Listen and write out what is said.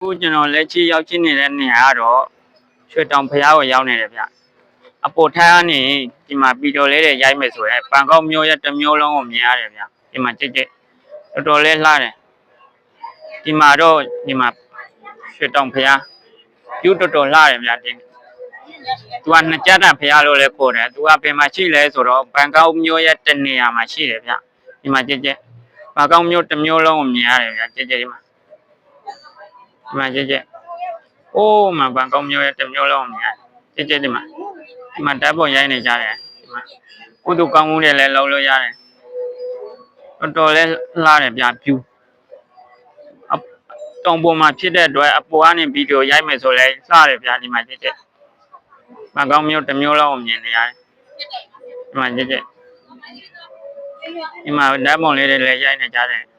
အခုကျွန်တော်လက်ရှိရောက်ရှိနေတဲ့နေရာကတော့ရွှေတောင်ဖျားကိုရောက်နေတယ်ဗျအပေါ်ထပ်ကနေဒီမှာဗီဒီယိုလေးတွေရိုက်မယ်ဆိုရင်ပန်ကောက်မျိုးရဲ့တစ်မျိုးလုံးကိုမြင်ရတယ်ဗျဒီမှာကြည့်ကြည့်တော်တော်လေးလှတယ်ဒီမှာတော့ဒီမှာရွှေတောင်ဖျားပြုတော်တော်လှတယ်ဗျဒီသူကနှစ်ကြက်တန်ဖျားလို့လည်းခေါ်တယ်သူကဘယ်မှာရှိလဲဆိုတော့ဘန်ကောက်မျိုးရဲ့တစ်နေရာမှာရှိတယ်ဗျဒီမှာကြည့်ကြည့်ဘန်ကောက်မျိုးတစ်မျိုးလုံးကိုမြင်ရတယ်ဗျကြည့်ကြည့်ဒီမှာ ဒီမှာကြည့်ကြည့်။အိုးမှာဗန်ကောင်းမျိုးရဲ့တစ်မျိုးလုံးမြင်ကြည့်ကြည့်ဒီမှာဒီမှာဓာတ်ပုံရိုက်နေကြတယ်ဒီမှာကုသကောင်းမှုတွေလည်းလုံးလို့ရတယ်။တော်တော်လေးလှတယ်ဗျဖြူအတောင်ပေါ်မှာဖြစ်တဲ့အတွက်အပေါ်ကနေဗီဒီယိုရိုက်မယ်ဆိုလဲလှတယ်ဗျဒီမှာကြည့်ကြည့်။ဗန်ကောင်းမျိုးတစ်မျိုးလုံးကိုမြင်နေရတယ်။ဒီမှာကြည့်ကြည့်ဒီမှာဓာတ်ပုံလေးတွေလည်းရိုက်နေကြတယ်။